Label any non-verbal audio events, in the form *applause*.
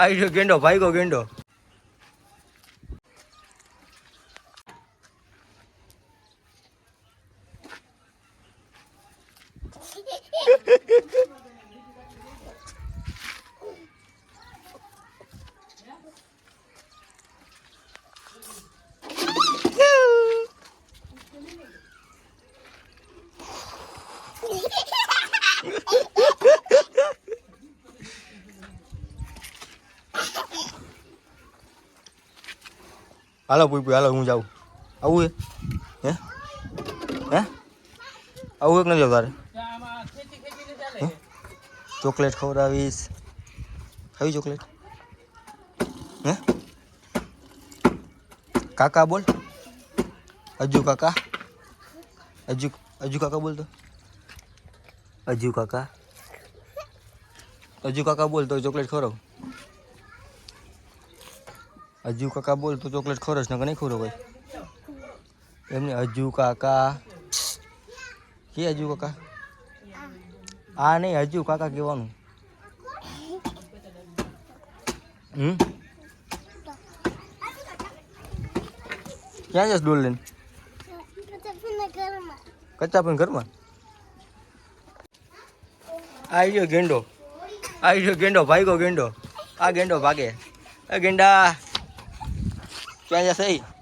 આવી ગયો ગેંડો ભાઈ ગેંડો. *laughs* હાલો પૂઈ હાલો, હું જાઉં. આવું હે? હે? આવું એક નથી તારે? ચોકલેટ ખવડાવીશ. ખાવી ચોકલેટ? હે? કાકા બોલ. અજુ કાકા. અજુ અજુ કાકા બોલ તો અજુ કાકા. અજુ કાકા બોલ તો ચોકલેટ ખવડાવ. અજુ કાકા બોલ, તો ચોકલેટ ખવડાવશ ને નહીં ખોરો ભાઈ એમને અજુ કાકા. કે અજુ કાકા? આ નહીં હજુ કાકા કહેવાનું. હમ? ક્યાં જશ ડોલ લઈને? કચ્ચા પણ ઘરમાં? આવી ગયો ગેંડો. આવી ગયો ગેંડો ભાઈ ગયો ગેંડો. આ ગેંડો ભાગે. ગેંડા. ક્યાં જશે?